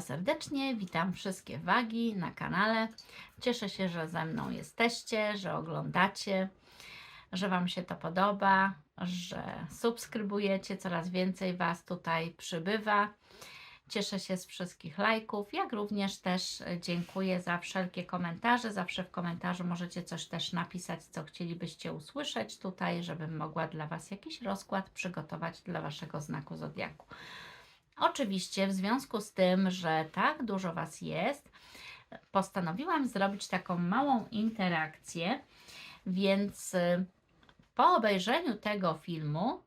Serdecznie, witam wszystkie wagi na kanale. Cieszę się, że ze mną jesteście, że oglądacie, że Wam się to podoba, że subskrybujecie, coraz więcej Was tutaj przybywa. Cieszę się z wszystkich lajków, jak również też dziękuję za wszelkie komentarze. Zawsze w komentarzu możecie coś też napisać, co chcielibyście usłyszeć tutaj, żebym mogła dla Was jakiś rozkład przygotować dla Waszego znaku zodiaku. Oczywiście, w związku z tym, że tak dużo Was jest, postanowiłam zrobić taką małą interakcję, więc y, po obejrzeniu tego filmu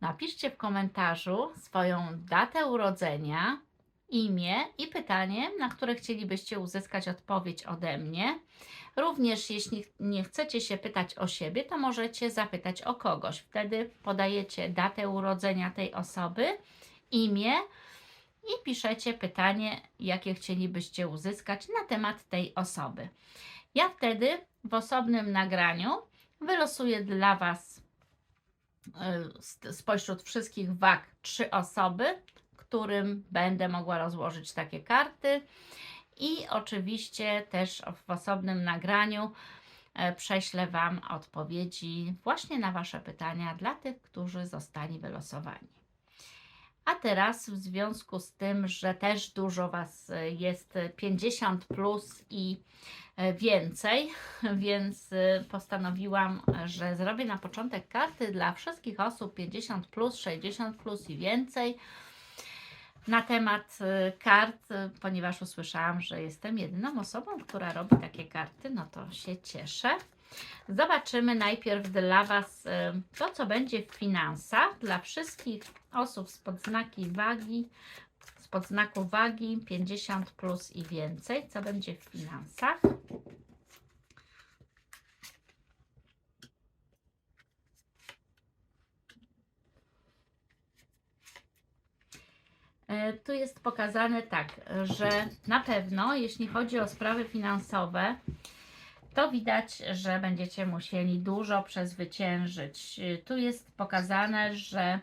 napiszcie w komentarzu swoją datę urodzenia, imię i pytanie, na które chcielibyście uzyskać odpowiedź ode mnie. Również jeśli nie chcecie się pytać o siebie, to możecie zapytać o kogoś. Wtedy podajecie datę urodzenia tej osoby imię i piszecie pytanie, jakie chcielibyście uzyskać na temat tej osoby. Ja wtedy w osobnym nagraniu wylosuję dla Was z- spośród wszystkich wag trzy osoby, którym będę mogła rozłożyć takie karty. I oczywiście też w osobnym nagraniu e, prześlę Wam odpowiedzi właśnie na Wasze pytania dla tych, którzy zostali wylosowani. A teraz w związku z tym, że też dużo Was e, jest e, 50 plus i e, więcej, więc e, postanowiłam, że zrobię na początek karty dla wszystkich osób 50 plus, 60 plus i więcej na temat kart, ponieważ usłyszałam, że jestem jedyną osobą, która robi takie karty, no to się cieszę. Zobaczymy najpierw dla Was to, co będzie w finansach dla wszystkich osób spod znaki wagi, spod znaku wagi 50 plus i więcej, co będzie w finansach. E, Tu jest pokazane tak, że na pewno, jeśli chodzi o sprawy finansowe, to widać, że będziecie musieli dużo przezwyciężyć. Y, Tu jest pokazane, że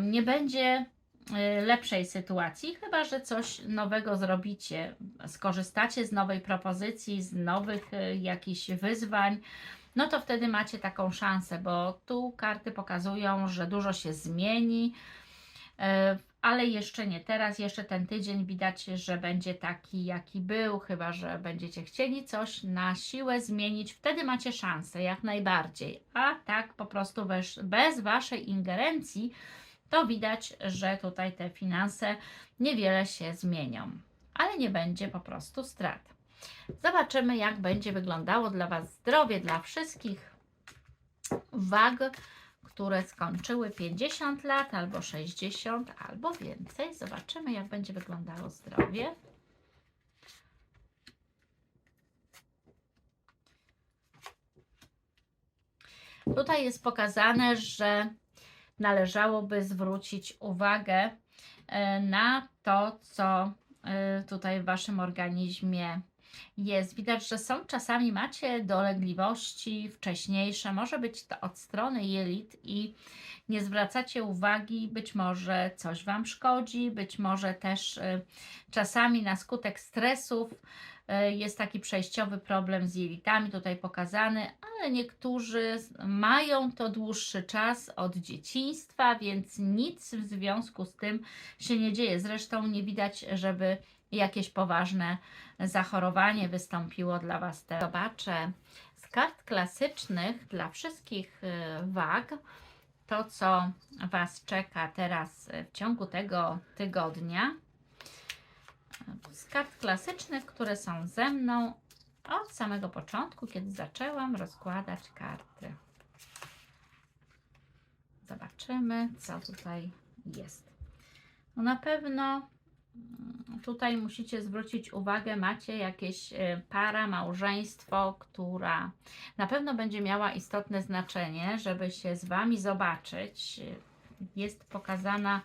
nie będzie y, lepszej sytuacji, chyba że coś nowego zrobicie, skorzystacie z nowej propozycji, z nowych y, jakichś wyzwań. No to wtedy macie taką szansę, bo tu karty pokazują, że dużo się zmieni, y, ale jeszcze nie teraz, jeszcze ten tydzień widać, że będzie taki, jaki był, chyba że będziecie chcieli coś na siłę zmienić, wtedy macie szansę, jak najbardziej. A tak po prostu bez, bez Waszej ingerencji, to widać, że tutaj te finanse niewiele się zmienią, ale nie będzie po prostu strat. Zobaczymy, jak będzie wyglądało dla Was zdrowie, dla wszystkich wag, które skończyły 50 lat, albo 60, albo więcej. Zobaczymy, jak będzie wyglądało zdrowie. Tutaj jest pokazane, że należałoby zwrócić uwagę e, na to, co e, tutaj w Waszym organizmie jest. Widać, że są czasami macie dolegliwości wcześniejsze, może być to od strony jelit i nie zwracacie uwagi, być może coś Wam szkodzi, być może też y, czasami na skutek stresów jest taki przejściowy problem z jelitami tutaj pokazany, ale niektórzy mają to dłuższy czas od dzieciństwa, więc nic w związku z tym się nie dzieje. Zresztą nie widać, żeby jakieś poważne zachorowanie wystąpiło dla Was teraz. Zobaczę z kart klasycznych dla wszystkich y, wag to, co Was czeka teraz w ciągu tego tygodnia. Z kart klasycznych, które są ze mną od samego początku, kiedy zaczęłam rozkładać karty. Zobaczymy, co tutaj jest. No na pewno mm, tutaj musicie zwrócić uwagę, macie jakieś y, para, małżeństwo, która na pewno będzie miała istotne znaczenie, żeby się z Wami zobaczyć. Y, Jest pokazana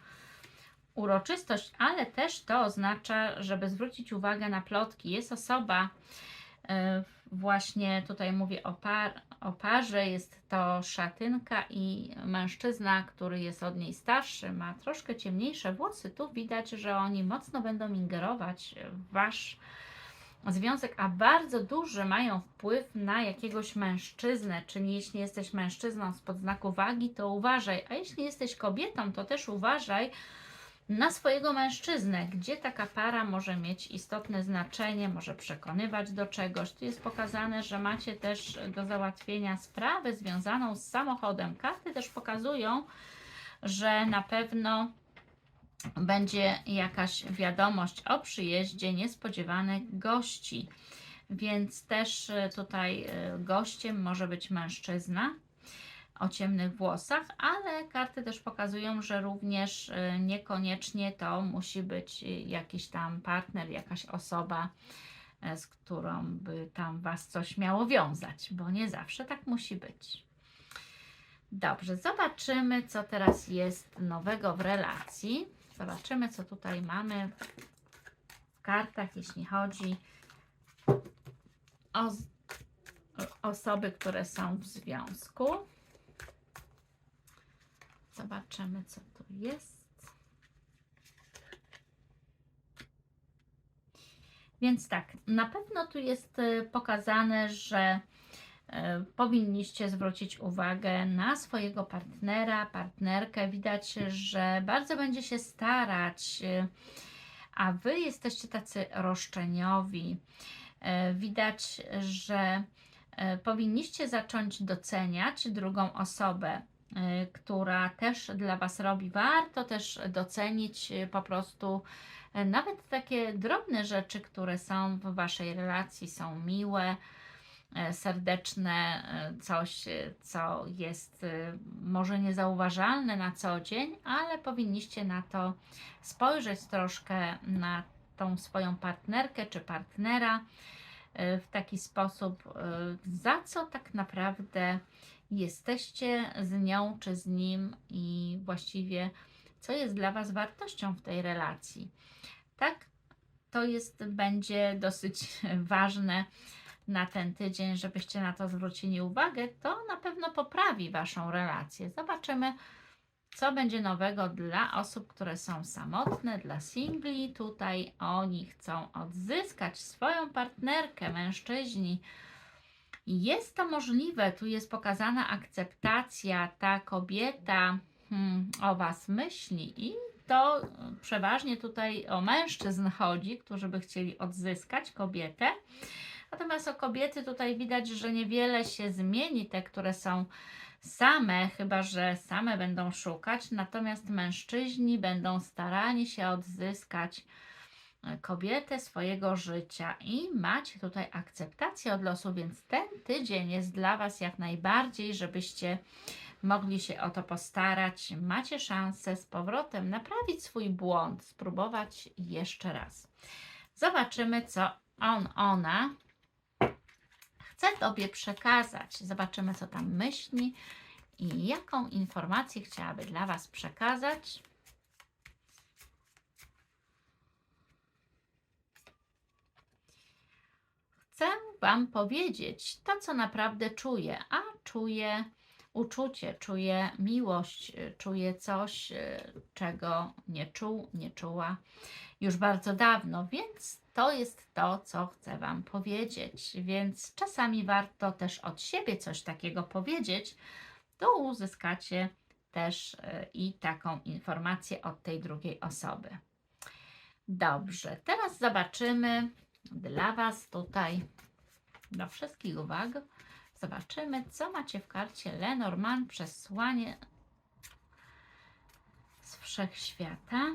uroczystość, ale też to oznacza, żeby zwrócić uwagę na plotki. Jest osoba, E, Właśnie tutaj mówię o, par, o parze. Jest to szatynka i mężczyzna, który jest od niej starszy, ma troszkę ciemniejsze włosy. Tu widać, że oni mocno będą ingerować w wasz związek, a bardzo duży mają wpływ na jakiegoś mężczyznę. Czyli jeśli jesteś mężczyzną spod znaku wagi, to uważaj, a jeśli jesteś kobietą, to też uważaj na swojego mężczyznę, gdzie taka para może mieć istotne znaczenie, może przekonywać do czegoś. Tu jest pokazane, że macie też do załatwienia sprawę związaną z samochodem. Karty też pokazują, że na pewno będzie jakaś wiadomość o przyjeździe niespodziewanych gości. Więc też e, tutaj e, gościem może być mężczyzna o ciemnych włosach, ale karty też pokazują, że również e, niekoniecznie to musi być jakiś tam partner, jakaś osoba, z którą by tam Was coś miało wiązać, bo nie zawsze tak musi być. Dobrze, zobaczymy, co teraz jest nowego w relacji. Zobaczymy, co tutaj mamy w kartach, jeśli chodzi o osoby, które są w związku. Zobaczymy, co tu jest. Więc tak, na pewno tu jest y, pokazane, że y, powinniście zwrócić uwagę na swojego partnera, partnerkę. Widać, że bardzo będzie się starać, y, a wy jesteście tacy roszczeniowi. Widać, że powinniście zacząć doceniać drugą osobę. Y, która też dla Was robi. Warto też docenić y, po prostu y, nawet takie drobne rzeczy, które są w Waszej relacji, są miłe, serdeczne, coś, co jest może niezauważalne na co dzień, ale powinniście na to spojrzeć troszkę na tą swoją partnerkę czy partnera taki sposób, za co tak naprawdę jesteście z nią czy z nim i właściwie co jest dla Was wartością w tej relacji. Tak, to jest, będzie dosyć ważne na ten tydzień, żebyście na to zwrócili uwagę. To na pewno poprawi Waszą relację. Zobaczymy, co będzie nowego dla osób, które są samotne, dla singli. Tutaj oni chcą odzyskać swoją partnerkę, mężczyźni jest to możliwe, tu jest pokazana akceptacja, ta kobieta hmm, o Was myśli i to przeważnie tutaj o mężczyzn chodzi, którzy by chcieli odzyskać kobietę. Natomiast o kobiety tutaj widać, że niewiele się zmieni, te, które są same, chyba że same będą szukać, natomiast mężczyźni będą starani się odzyskać kobietę swojego życia i macie tutaj akceptację od losu, więc ten tydzień jest dla Was jak najbardziej, żebyście mogli się o to postarać. Macie szansę z powrotem naprawić swój błąd, spróbować jeszcze raz. Zobaczymy, co on, ona chce Tobie przekazać. Zobaczymy, co tam myśli i jaką informację chciałaby dla Was przekazać. chcę Wam powiedzieć to, co naprawdę czuję, a czuję uczucie, czuję miłość, czuję coś, czego nie czuł, nie czuła już bardzo dawno, więc to jest to, co chcę Wam powiedzieć. Więc czasami warto też od siebie coś takiego powiedzieć, to uzyskacie też e, i taką informację od tej drugiej osoby. Dobrze, teraz zobaczymy, dla Was tutaj do wszystkich uwag. Zobaczymy, co macie w karcie Lenormand, przesłanie z wszechświata.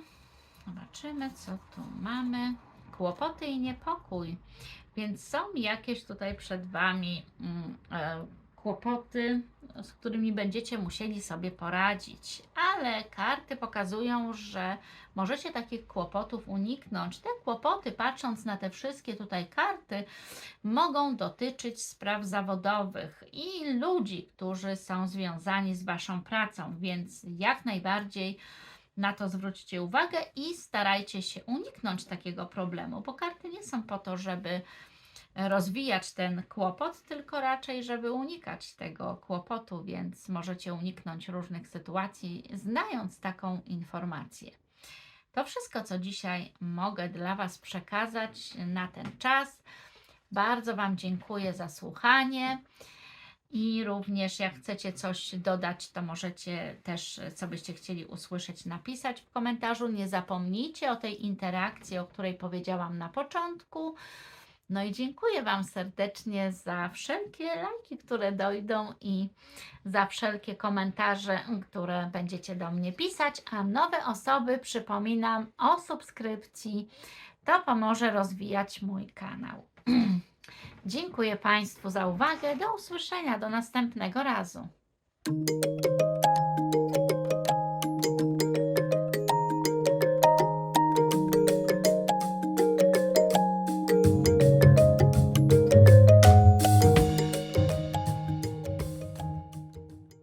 Zobaczymy, co tu mamy. Kłopoty i niepokój. Więc są jakieś tutaj przed Wami mm, e, kłopoty, z którymi będziecie musieli sobie poradzić, ale karty pokazują, że możecie takich kłopotów uniknąć. Te kłopoty, patrząc na te wszystkie tutaj karty, mogą dotyczyć spraw zawodowych i ludzi, którzy są związani z Waszą pracą, więc jak najbardziej na to zwróćcie uwagę i starajcie się uniknąć takiego problemu, bo karty nie są po to, żeby rozwijać ten kłopot, tylko raczej, żeby unikać tego kłopotu, więc możecie uniknąć różnych sytuacji, znając taką informację. To wszystko, co dzisiaj mogę dla Was przekazać na ten czas. Bardzo Wam dziękuję za słuchanie. I również jak chcecie coś dodać, to możecie też, co byście chcieli usłyszeć, napisać w komentarzu. Nie zapomnijcie o tej interakcji, o której powiedziałam na początku. No i dziękuję Wam serdecznie za wszelkie lajki, które dojdą i za wszelkie komentarze, które będziecie do mnie pisać. A nowe osoby przypominam o subskrypcji. To pomoże rozwijać mój kanał. Dziękuję Państwu za uwagę. Do usłyszenia, do następnego razu.